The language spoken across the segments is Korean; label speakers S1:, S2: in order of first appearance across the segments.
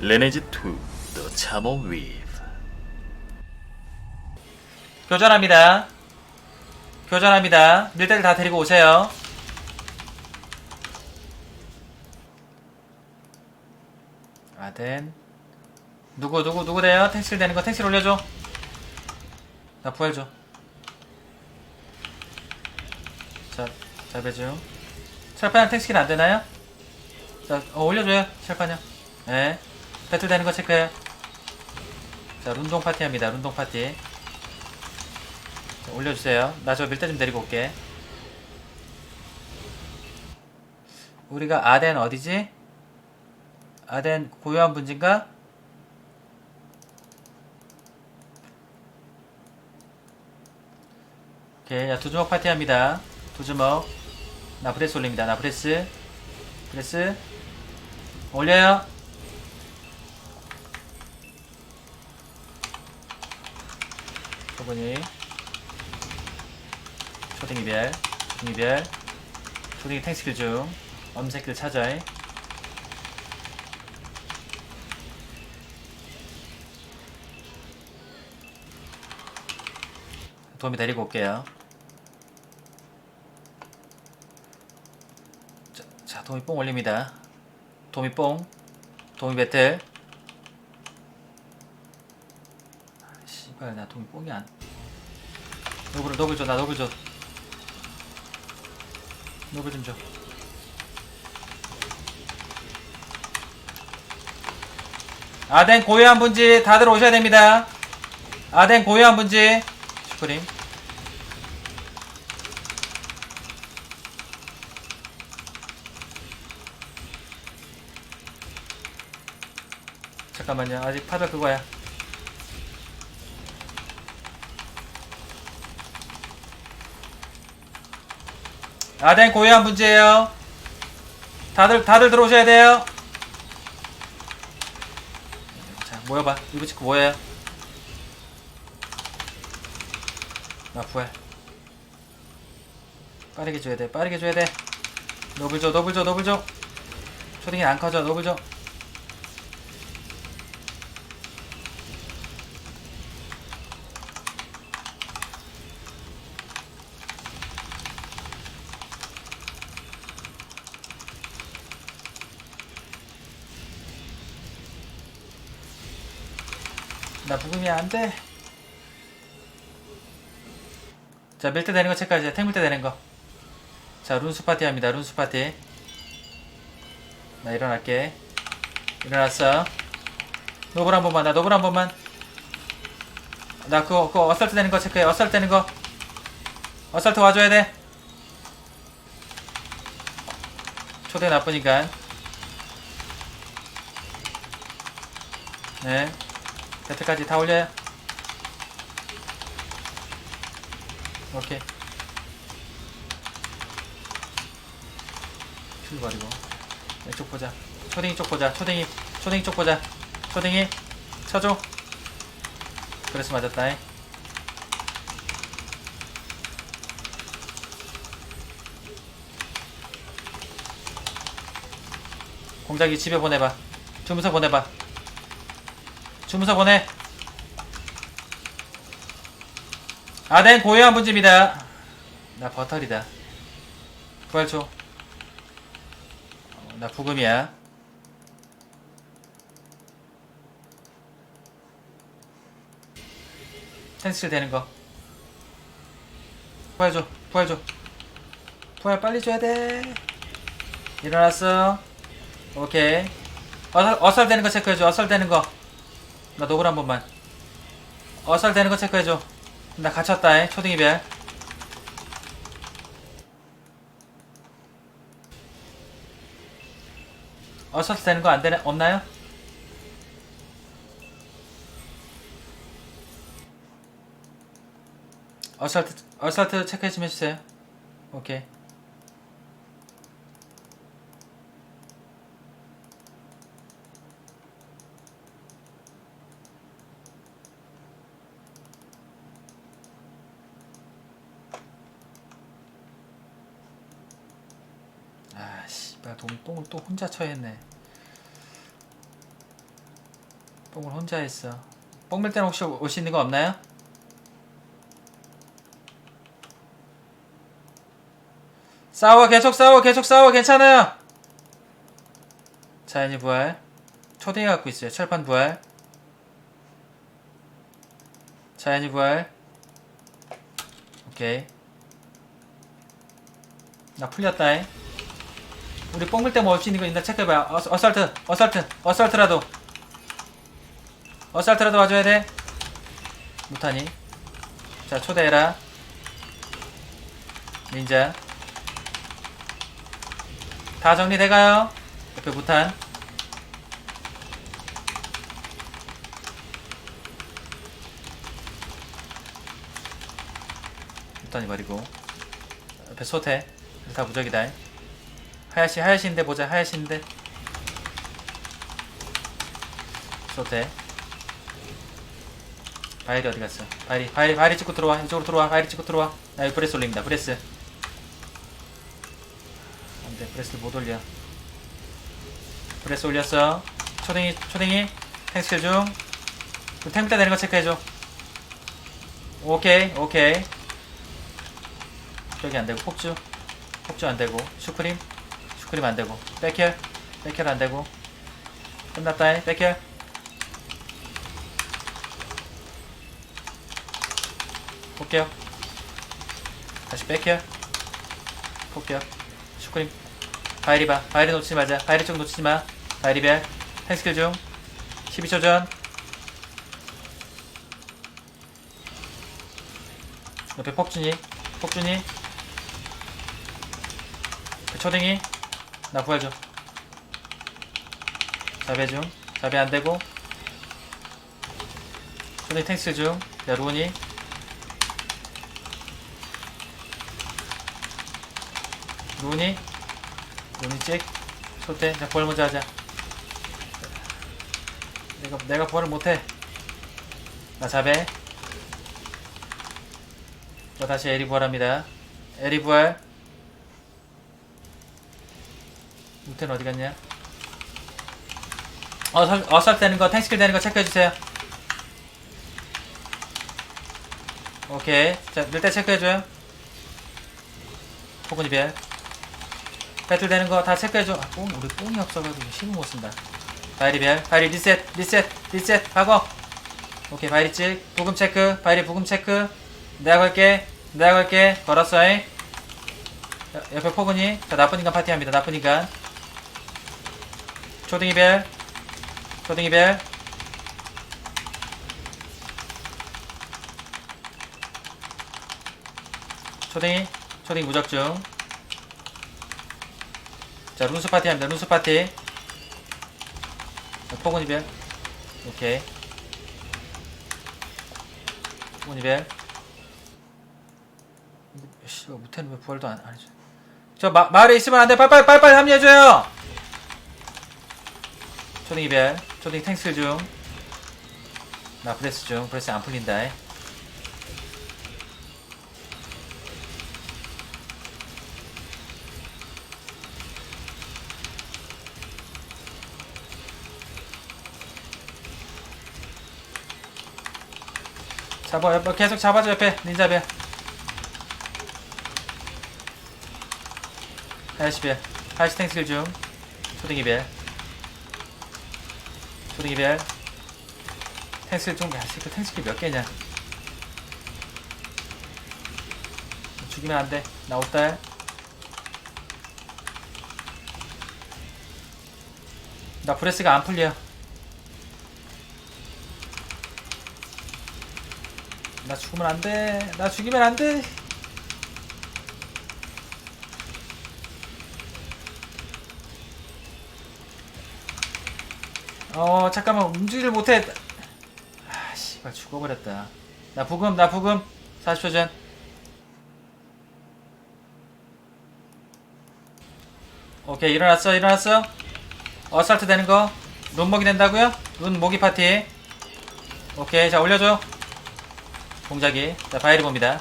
S1: Lineage 2 The Chamon Weave
S2: 교전합니다. 교전합니다. 밀대를 다 데리고 오세요. 아덴. 누구, 누구, 누구래요? 택시를 되는 거 택시 를 올려줘. 나 부활 줘. 자, 자, 배중. 철판형 택시는 안 되나요? 자, 어, 올려줘요. 철판형. 예. 배틀 되는 거 체크해. 자, 룬동 파티 합니다. 룬동 파티. 자, 올려주세요. 나 저 밀대 좀 데리고 올게. 우리가 아덴 어디지? 아덴 고요한 분지인가? 오케이, 야, 두 주먹 파티 합니다. 두 주먹. 나 브레스 올립니다. 나 브레스. 브레스. 올려요. 초분이. 초딩 이별. 초딩 이별. 초딩이 탱스킬 중. 엄새끼를 찾아해. 도움이 데리고 올게요. 자, 자 도움이 뽕 올립니다. 도움이 뽕. 도움이 배틀. 아, 씨발 나 도움이 뽕이 안. 노블 노블 줘나 노블 줘. 노블 좀 줘. 아덴 고요한 분지 다들 오셔야 됩니다. 아덴 고요한 분지 슈프림. 잠깐만요. 아직 파벨 그거야. 아덴 고요한 문제예요. 다들 다들 들어오셔야 돼요. 자 모여봐. 찍고 모여요. 나 부활. 빠르게 줘야 돼. 빠르게 줘야 돼. 노블 줘. 노블 줘. 노블 줘. 초딩이 안 커져. 노블 줘. 나 부금이 안 돼. 자, 밀대 되는 거 체크하세요. 탱밀대 되는 거. 자, 룬스 파티 합니다. 룬스 파티. 나 일어날게. 일어났어. 노블 한 번만, 나 노블 한 번만. 나 그거, 그거 어설트 되는 거 체크해. 어설트 되는 거. 어설트 와줘야 돼. 초대 나쁘니까. 네. 배트까지 다 올려요. 오케이. 큐 버리고. 이쪽 보자. 초딩이 쪽 보자. 초딩이, 초딩이 쪽 보자. 초딩이, 쳐줘. 그래서 맞았다. 잉. 공작이 집에 보내봐. 주문서 보내봐. 주문서 보내. 아덴 고요한 분지입니다. 나 버털이다. 부활 줘. 어, 나 부금이야. 텐스킬 되는 거. 부활 줘. 부활 줘. 부활 빨리 줘야 돼. 일어났어. 오케이. 어설, 어설 되는 거 체크해줘. 어설 되는 거. 나 노블 한 번만. 어설 되는 거 체크해줘. 나 갇혔다. 잉. 초딩 이별. 어설트 되는 거 안 되나 없나요? 어설트 어설트 체크해 좀 해주세요. 오케이. 아 씨발 돈 똥을 또 혼자 쳐야 했네. 뽕을 혼자 했어. 뽕밀 때는 혹시 있는 거 없나요? 싸워 계속 싸워 계속 싸워 괜찮아요. 자연이 부활. 초딩이 갖고 있어요. 철판 부활. 자연이 부활. 오케이. 나 풀렸다잉. 우리 뽕밀 때뭐올수 있는 거 있나 체크해봐. 어, 어설트, 어설트, 어설트라도. 어설트라도 와줘야 돼. 못하니. 자, 초대해라. 닌자. 다 정리돼가요. 옆에 무탄. 무탄이 버리고. 옆에 소태. 다 무적이다. 하야시, 하야시인데 보자. 하야시인데. 소태. 바이리 어디 갔어? 바이리, 바이리, 바이리 찍고 들어와. 이쪽으로 들어와. 바이리 찍고 들어와. 나 여기 브레스 올립니다. 브레스. 안돼, 브레스 못 올려. 브레스 올렸어. 초딩이, 초딩이. 탱스킬 중. 그 탱부터 내는 거 체크해줘. 오케이, 오케이. 저기 안 되고, 폭주. 폭주 안 되고, 슈크림. 슈크림 안 되고, 백혈. 백혈 안 되고. 끝났다, 백혈. 볼게요. 다시 뺄게요. 볼게요. 슈크림. 바이리 봐. 바이리 놓치지 마자. 바이리 쪽 놓치지 마. 바이리 별. 펜스킬 중. 12초 전. 옆에 폭준이. 폭준이. 그 초딩이. 나 좀. 자배 중. 자배 안 되고. 초딩 탱스킬 중. 야, 루온이. 루니 루니 찍 소태 자 부활 먼저 하자 내가 내가 부활을 못해 나 잡해 자 다시 에리 부활합니다 에리 부활 루텐 어디 갔냐 어설 어설 되는 거 탱스킬 되는 거 체크해 주세요 오케이 자 밀대 체크해 줘요 포근이 별 배틀 되는 거 다 체크해줘. 아, 뽕, 우리 뽕이 없어가지고 힘을 못 쓴다. 바이리 별, 바이리 리셋, 리셋, 리셋, 박어. 오케이, 바이리 찍, 부금 체크, 바이리 부금 체크. 내가 걸게, 내가 걸게, 걸었어잉. 자, 옆에 포근이, 자, 나쁜 인간 파티합니다. 나쁜 인간. 초딩이 별, 초딩이 별. 초딩이, 초딩 무적 중. 자, 룬스 파티 합니다. 룬스 파티. 자, 포근 이별. 오케이. 포근 이별. 씨, 왜 부활도 안, 안 해줘. 저 마, 마을에 있으면 안 돼. 빨빨, 빨빨 합류해줘요! 초딩 200 초딩 탱스 중나 프레스 중. 프레스 안 풀린다. 이. 잡아 옆 계속 잡아줘 옆에. 닌자배. 80배. 80 탱스킬 중. 초딩 200 프리벨 텐스를 좀 야시크 텐스키 몇 개냐? 죽이면 안돼. 나오딸 나 브레스가 안 풀려. 나 죽으면 안돼. 나 죽이면 안돼. 어, 잠깐만. 움직이질 못해. 아, 씨발 죽어버렸다. 나 부금, 나 부금. 40초 전. 오케이, 일어났어, 일어났어. 어설트 되는 거. 눈 먹이 된다고요? 눈 모기 파티. 오케이, 자, 올려줘. 동작이 자 바이리 봅니다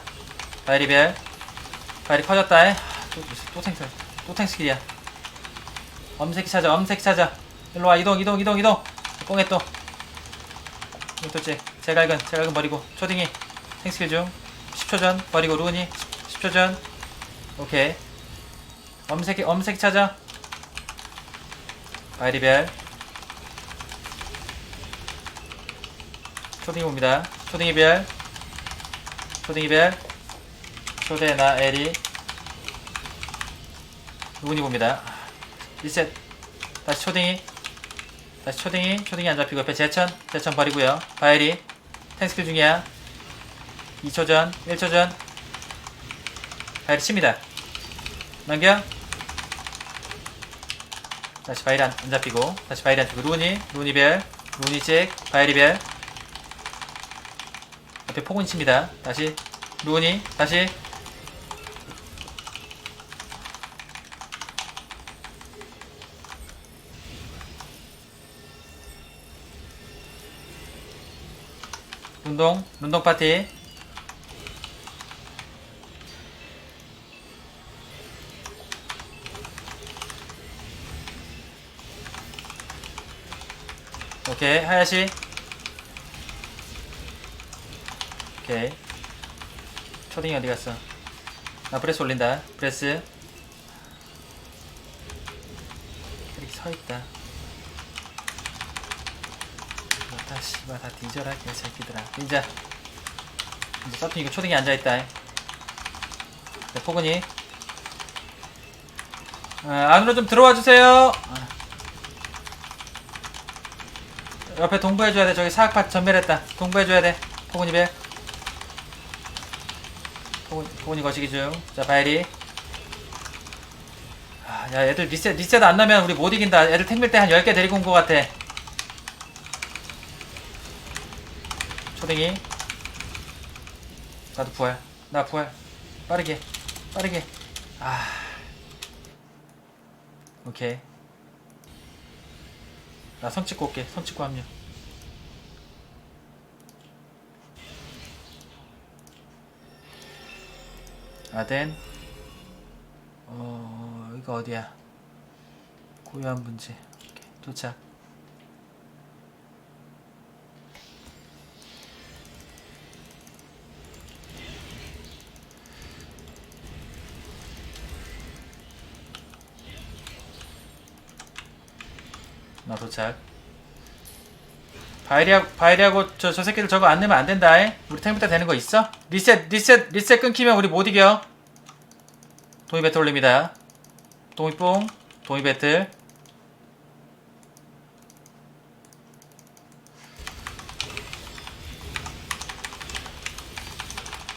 S2: 바이리 별 바이리 커졌다 에. 하, 또, 또 탱스 또 탱스킬이야 엄새끼 찾아 엄새끼 찾아 일로 와 이동 이동 이동 이동. 뽕에 또. 이토째 제갈근 제갈근 버리고. 초딩이 탱스킬 중 10초 전 버리고 루니 10초 전. 오케이. 엄색 엄색 찾아. 바이리벨. 초딩이 옵니다. 초딩이 별 초딩이 별 초대나 에리. 루니 봅니다. 리셋. 다시 초딩이 다시 초딩이 초딩이 안 잡히고 옆에 제천 제천 버리고요. 바이리 탱스킬 중이야. 2초 전 1초 전. 바이리 칩니다. 넘겨. 다시 바이리 안, 안 잡히고 다시 바이리 안 잡히고 루니 루니벨 루니잭 바이리벨. 옆에 폭은 칩니다. 다시 루니 다시 운동 운동 파티. 오케이 하야시. 오케이. 초딩이 어디 갔어? 나 브레스 올린다. 브레스. 이렇게 서 있다 다 씨발 다 뒤져라 개새끼들아. 이제. 이제 서핑 이거 초딩이 앉아있다. 네, 포근이. 아, 안으로 좀 들어와 주세요. 아. 옆에 동부해줘야 돼. 저기 사학파 전멸했다. 동부해줘야 돼. 포근이 배. 포근, 포근이 거시기 중자 바이리. 아, 야 애들 리셋 리셋 안 나면 우리 못 이긴다. 애들 탱밀 때 한 10개 데리고 온 것 같아 초딩이 나도 부활 나 부활 빠르게. 빠르게. 아. 오케이. 나손 찍고 올게. 손 찍고 합류. 아덴. 어 이거 어디야? 고요한 문제 오케이, 도착 나 도착. 바이리하고, 바이리하고 저, 저 새끼들 저거 안 내면 안 된다. 잉? 우리 탱부터 되는 거 있어? 리셋, 리셋, 리셋 끊기면 우리 못 이겨. 동이 배틀 올립니다. 동이 뽕, 동이 배틀.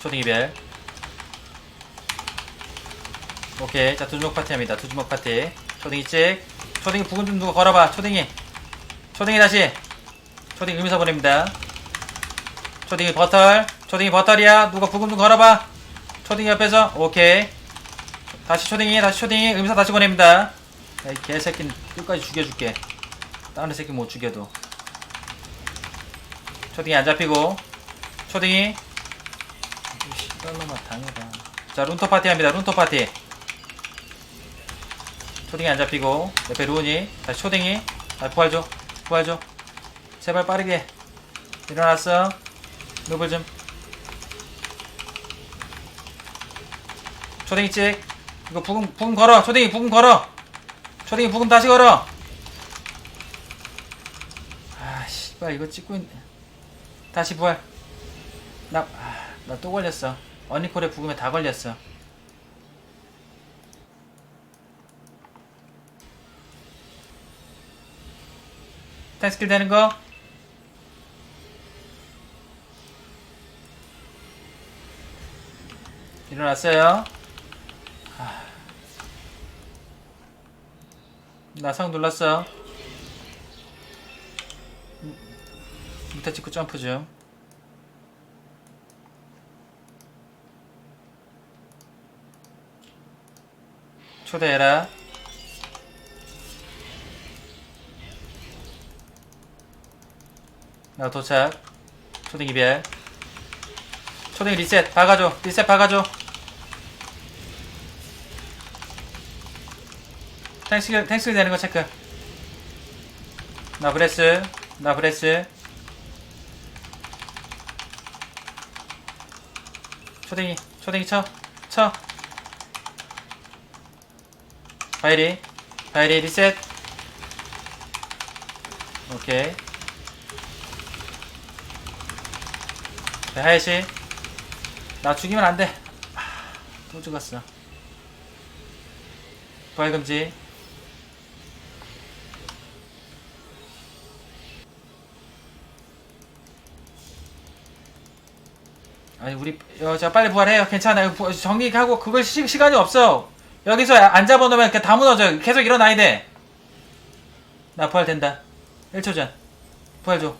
S2: 초딩 이별. 오케이. 자, 두주먹 파티 합니다. 두주먹 파티. 초딩 이 찍. 초딩이 부금 좀 누가 걸어봐. 초딩이. 초딩이 다시. 초딩 의미사 보냅니다. 초딩이 버털. 초딩이 버털이야. 누가 부금 좀 걸어봐. 초딩이 옆에서. 오케이. 다시 초딩이. 다시 초딩이. 의미사 다시 보냅니다. 야, 이 개새끼는 끝까지 죽여줄게. 다른 새끼 못 죽여도. 초딩이 안 잡히고. 초딩이. 이 씨발놈아 당해봐. 자, 룬토 파티 합니다. 룬토 파티. 초딩이 안 잡히고 옆에 루은이. 다시 초딩이. 아 부활 줘 부활 줘 제발 빠르게. 일어났어. 노블 좀. 초딩이 찍. 이거 부금 부금 걸어. 초딩이 부금 걸어. 초딩이 부금 다시 걸어. 아 씨발 이거 찍고 있네 다시 부활. 나나또 걸렸어. 언니콜의 부금에 다 걸렸어 스킬 되는 거? 일어났어요. 아. 나상 눌렀어. 음, 밑에 찍고 점프 중. 초대해라. 야, 도착. 초딩 이별 초딩 리셋 박아줘. 리셋 박아줘. 탱스킬 탱스킬 되는 거 체크. 나 브레스 나 브레스. 초딩이 초딩이 쳐쳐. 바이리 바이리 리셋. 오케이. 자, 하이시 나 죽이면 안 돼. 아, 또 죽었어. 부활 금지. 아니 우리 여자 빨리 부활해요. 괜찮아요 부- 정리하고 그걸 시, 시간이 없어. 여기서 안 잡아놓으면 다 무너져. 계속 일어나야 돼 나 부활 된다. 1초 전. 부활 줘.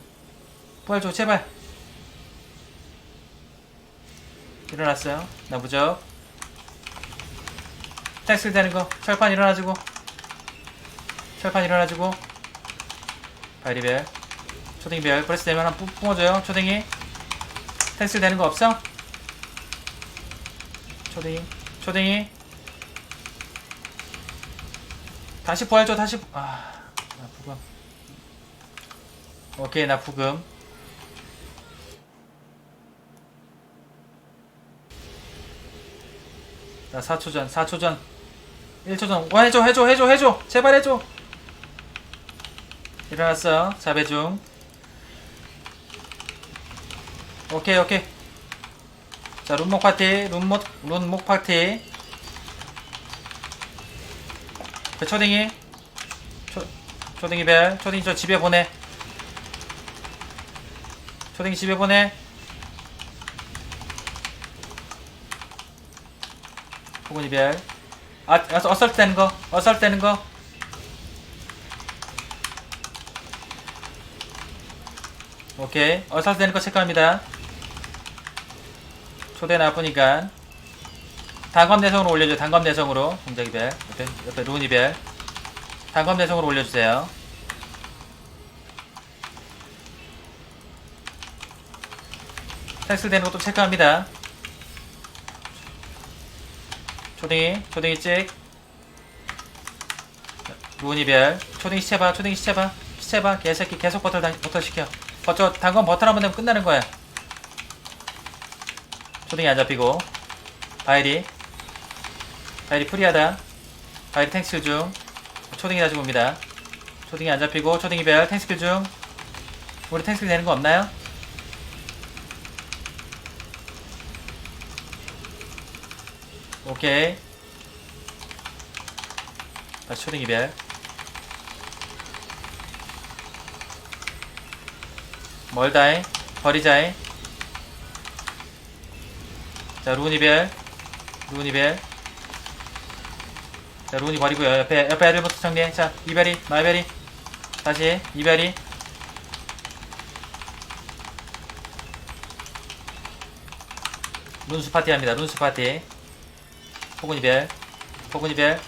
S2: 부활 줘. 제발 일어났어요? 나 무적 텍스 되는 거. 철판 일어나지고. 철판 일어나지고. 바이리벨 초딩별. 브레스 되면 한 뿜- 뿜어줘요. 초딩이. 텍스 되는 거 없어? 초딩이. 초딩이. 다시 부활 줘 다시 부- 아 나 부금. 오케이 나 부금 나 4초 전 4초 전. 1초 전. 와, 해줘 해줘 해줘 해줘. 제발 해줘. 일어났어 자배 중. 오케이 오케이. 자 룬목 파티 룬목 룬목 파티. 그 초딩이 초 초딩이 벨 초딩이 저 집에 보내. 초딩이 집에 보내 호군이 벨 아, 아 어설트 되는 거 어설트 되는 거. 오케이. 어설트 되는 거 체크합니다. 초대 나쁘니까. 단검 내성으로 올려줘. 단검 내성으로. 공작이 벨 옆에 옆에 루니 벨 단검 내성으로 올려주세요. 텍스 되는 것도 체크합니다 초딩이 초딩이 찍. 벨 초딩이 시체 봐 초딩이 시체 봐. 시체 봐. 개새끼 계속 버터 당- 버터 시켜. 버터 단검 버터 한번 되면 끝나는 거야. 초딩이 안 잡히고. 바이리. 바이리 프리하다. 바이리 탱스킬 중. 초딩이 다시 봅니다. 초딩이 안 잡히고 초딩이 벨 탱스킬 중. 우리 탱스킬 되는 거 없나요? 오케이. 다시 초딩이 벨 멀다이 버리자이 자 루니벨 루니벨 자 루니 버리고요. 옆에 옆에 애들부터 정리해. 자 이베리 마이베리 다시 이베리 룬수 파티 합니다. 룬수 파티 포근이 벨 포근이 벨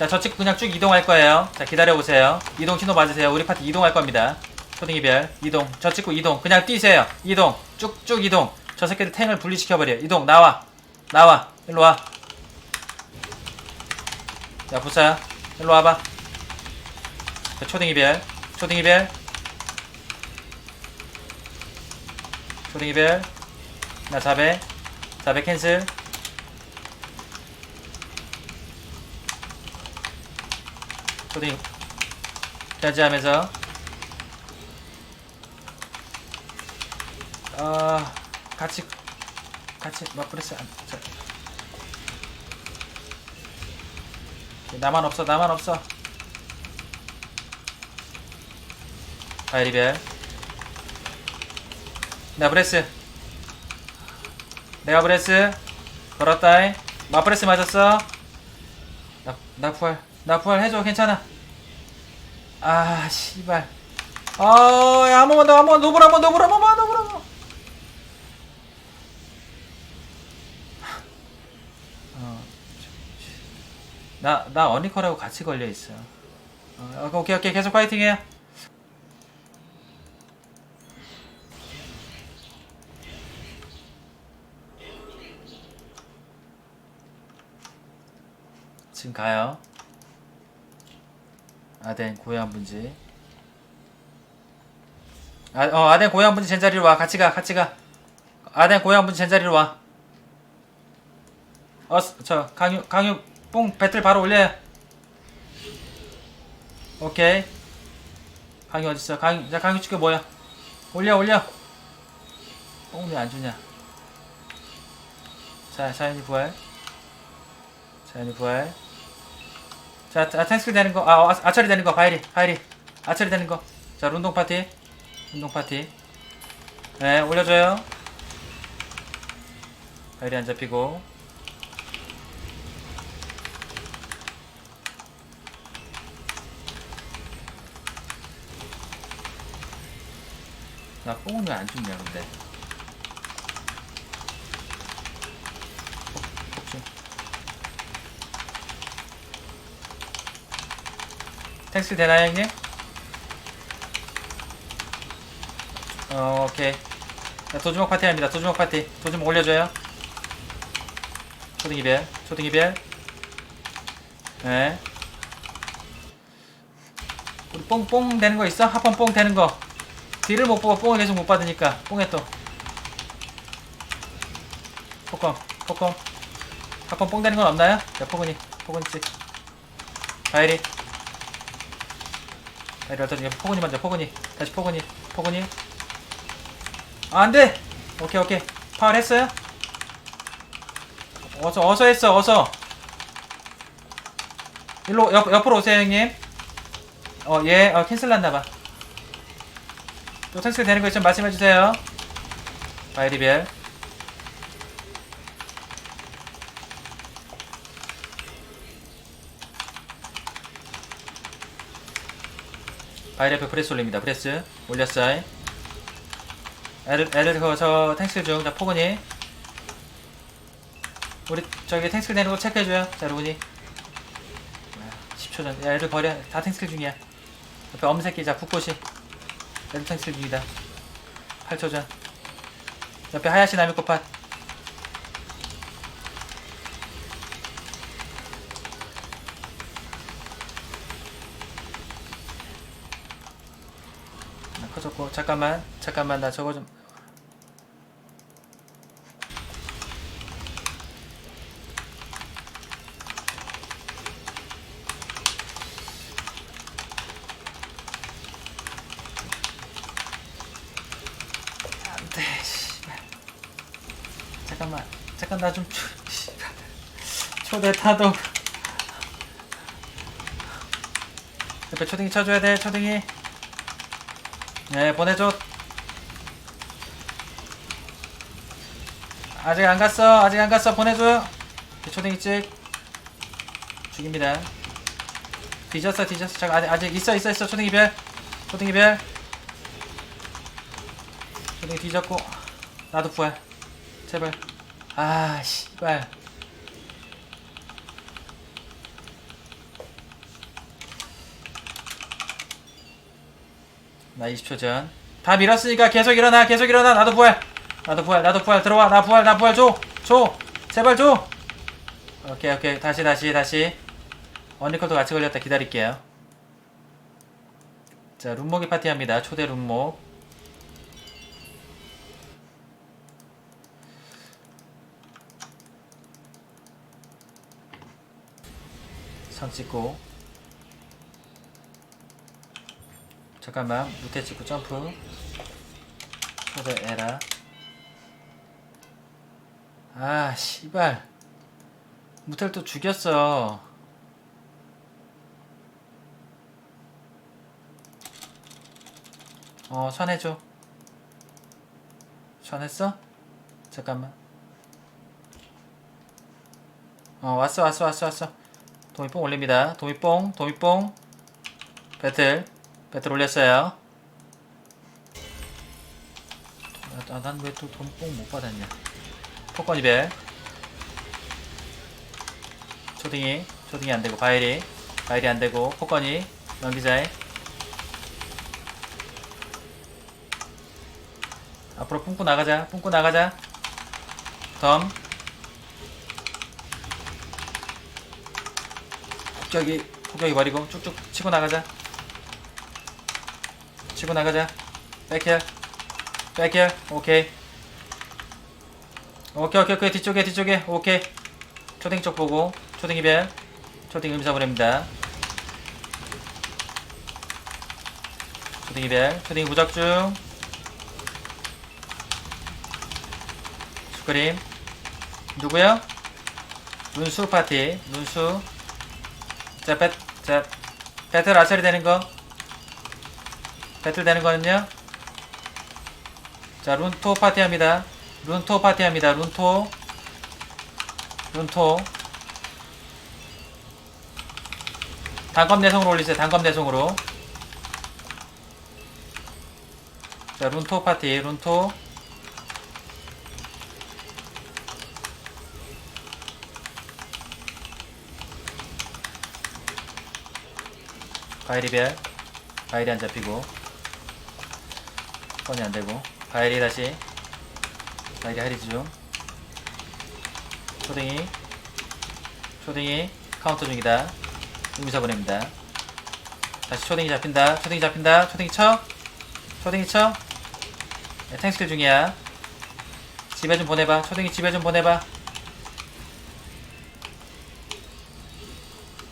S2: 자, 저측 그냥 쭉 이동할 거예요. 자, 기다려보세요. 이동 신호 맞으세요. 우리 파티 이동할 겁니다. 초딩이별, 이동. 저 찍고 이동. 그냥 뛰세요. 이동. 쭉쭉 이동. 저 새끼들 탱을 분리시켜버려. 이동. 나와. 나와. 일로 와. 자, 부사야. 일로 와봐. 자, 초딩이별. 초딩이별. 초딩이별. 나 자배. 자배 캔슬. 초딩 견제하면서 아 같이 같이 마프레스 안 자. 나만 없어 나만 없어 바이리벨 나 브레스. 내가 브레스. 걸었다이. 마프레스 맞았어? 나, 나 부활. 나 부활 해줘. 괜찮아. 아 씨발. 아야 한 번만 더한 번만 노블 한번 노블 한 번만 노블 한번. 어, 나나 어니커라고 같이 걸려 있어. 어, 오케이 오케이 계속 파이팅 해 지금 가요. 아덴 고해한 분지 아, 어, 아덴 고향 분지 젠자리로 와. 같이 가, 같이 가. 아덴 고향 분지 젠자리로 와. 어, 저, 강유, 강유, 뽕, 배틀 바로 올려요. 오케이. 강유 어딨어? 강유, 자, 강유 축구 뭐야? 올려, 올려. 뽕 왜 안 주냐? 자, 자연이 부활. 자연이 부활. 자, 자 탱스킬 되는 거, 아, 아, 아처리 되는 거, 바이리, 바이리. 아처리 되는 거. 자, 룬동 파티. 운동 파티. 네, 올려줘요. 발이 안 잡히고. 나 뽕은 왜 안 죽냐, 근데. 텍스 되나요, 형님? 어, 오케이. 자, 도주먹 파티 합니다. 도주먹 파티. 도주먹 올려줘요. 초등 이별. 초등 이별. 네. 우리 뽕뽕 되는 거 있어? 합번 뽕 되는 거. 딜을 못 보고 뽕을 계속 못 받으니까. 뽕에 또. 포컴. 포컴. 합번 뽕 되는 건 없나요? 자, 포근이. 씨. 바이리. 바이리 어떠니? 포근이 먼저. 포근이. 다시 포근이. 포근이. 아, 안 돼! 오케이, 오케이. 파울 했어요? 어서, 어서 했어, 어서. 일로, 옆, 옆으로 오세요, 형님. 어, 예, 어, 캔슬 났나봐. 또 캔슬 되는 거 있으면 말씀해주세요. 바이리벨. 바이리벨 프레스 올립니다, 프레스. 올렸어요. 애들 애들 그저 탱스 중. 자 포근이. 우리 저기 탱스 되는 거 체크해줘요. 자 로군이. 10초 전. 야 애들 버려. 다 탱스 중이야. 옆에 엄새끼 자 국고시. 애들 탱스 중이다. 8초 전. 옆에 하야시 나미코팟. 커졌고 잠깐만 잠깐만 나 저거 좀. 안돼 씨발. 잠깐만 잠깐 나좀 초대 타독 옆에 초딩이 쳐줘야 돼 초딩이 네 보내줘. 아직 안 갔어. 아직 안 갔어. 보내줘. 초딩이 찍. 죽입니다. 뒤졌어 뒤졌어. 잠깐 아직, 아직 있어 있어 있어. 초딩이 별. 초딩이 별. 초딩이 뒤졌고. 나도 부활 제발. 아 씨발 나 20초 전. 다 밀었으니까 계속 일어나, 계속 일어나. 나도 부활. 나도 부활, 나도 부활. 들어와. 나 부활, 나 부활 줘. 줘. 제발 줘. 오케이, 오케이. 다시, 다시, 다시. 언니컬도 같이 걸렸다. 기다릴게요. 자, 룸목이 파티합니다. 초대 룸목. 선 찍고. 잠깐만 무태 찍고 점프. 초대 에라. 아 씨발. 무태를 또 죽였어. 어 선해줘. 선했어? 잠깐만. 어 왔어 왔어 왔어 왔어. 도미뽕 올립니다. 도미뽕 도미뽕. 배틀 배틀 올렸어요. 아, 난왜 또 돈 뽕 못 받았냐? 폭건이 벨. 초딩이, 초딩이 안 되고, 바일이, 바일이 안 되고, 폭건이, 연기자에. 앞으로 뿜고 나가자, 뿜고 나가자. 덤. 폭격이, 폭격이 버리고 쭉쭉 치고 나가자. 치고 나가자. 백힐 백힐 오케이 오케이 오케이 오케이 뒤쪽에 뒤쪽에. 오케이 초딩 쪽 보고. 초딩 이별. 초딩 음사 보냅니다. 초딩 이별. 초딩 무적중. 슈크림. 누구요? lun수 파티. lun수. 자, 배, 자 배틀 아처리 되는 거 배틀 되는 거는요? 자 룬토 파티 합니다. 룬토 파티 합니다. 룬토. 룬토. 단검 내성으로 올리세요. 단검 내성으로. 자 룬토 파티 룬토. 바이리별 바이리 안 잡히고 뻔히 안 되고. 바이리 다시. 바이리 하리즈 중 초딩이. 초딩이 카운터 중이다. 의미사 보냅니다. 다시 초딩이 잡힌다. 초딩이 잡힌다. 초딩이 쳐. 초딩이 쳐. 네, 탱스킬 중이야. 집에 좀 보내봐. 초딩이 집에 좀 보내봐.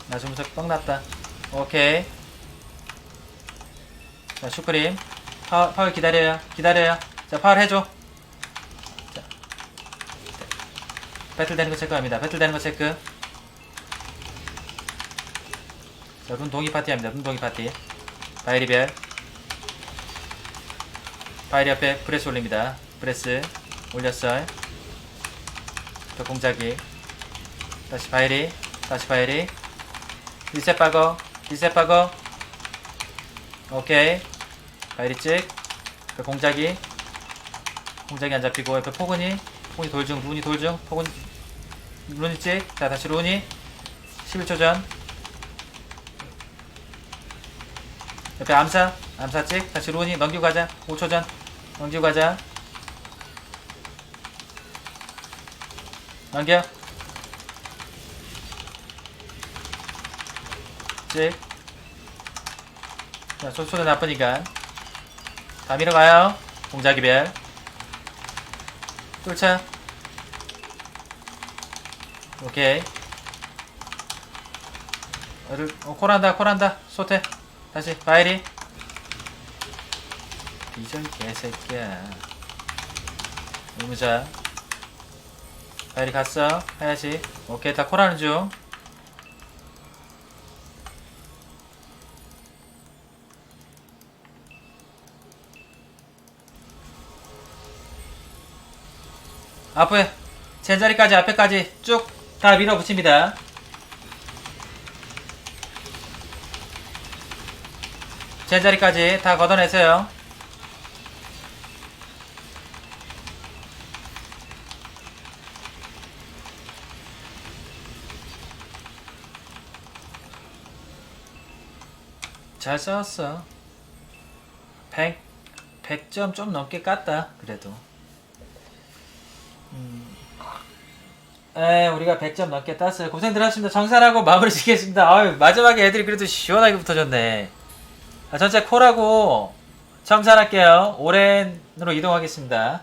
S2: 나 주무서 뻥났다. 오케이. 자 슈크림 파워, 파워 기다려요. 기다려요. 자 파워 해줘. 자. 배틀 되는 거 체크합니다. 배틀 되는 거 체크. 자 눈동이 파티 합니다. 눈동이 파티. 바이리벨. 바이리 앞에 브레스 올립니다. 브레스 올렸어요. 저 공작이. 다시 바이리. 다시 바이리. 리셋 박어. 리셋 박어. 오케이 바이리 찍그 공작이. 공작이 안 잡히고 옆에 포근이. 포근이 돌중 룬이 돌중? 포근 룬이 찍자 다시 룬이 11초 전. 옆에 암사. 암사 찍. 다시 룬이 넘기고 가자. 5초 전. 넘기고 가자. 넘겨. 찍. 자, 초초도 나쁘니까. 다 밀어가요. 공자기별. 뚫자. 오케이. 어, 콜한다, 콜한다. 소태. 다시, 바이리. 이전 개새끼야. 의무자. 바이리 갔어. 해야지. 오케이, 다 콜하는 중. 앞에 제자리까지 앞에까지 쭉 다 밀어붙입니다. 제자리까지 다 걷어내세요. 잘 싸웠어. 100, 100점 좀 넘게 깠다. 그래도. 에 우리가 100점 넘게 땄어요. 고생들 하셨습니다. 정산하고 마무리 짓겠습니다. 아유 마지막에 애들이 그래도 시원하게 붙어졌네. 아, 전체 콜하고 정산할게요. 오랜으로 이동하겠습니다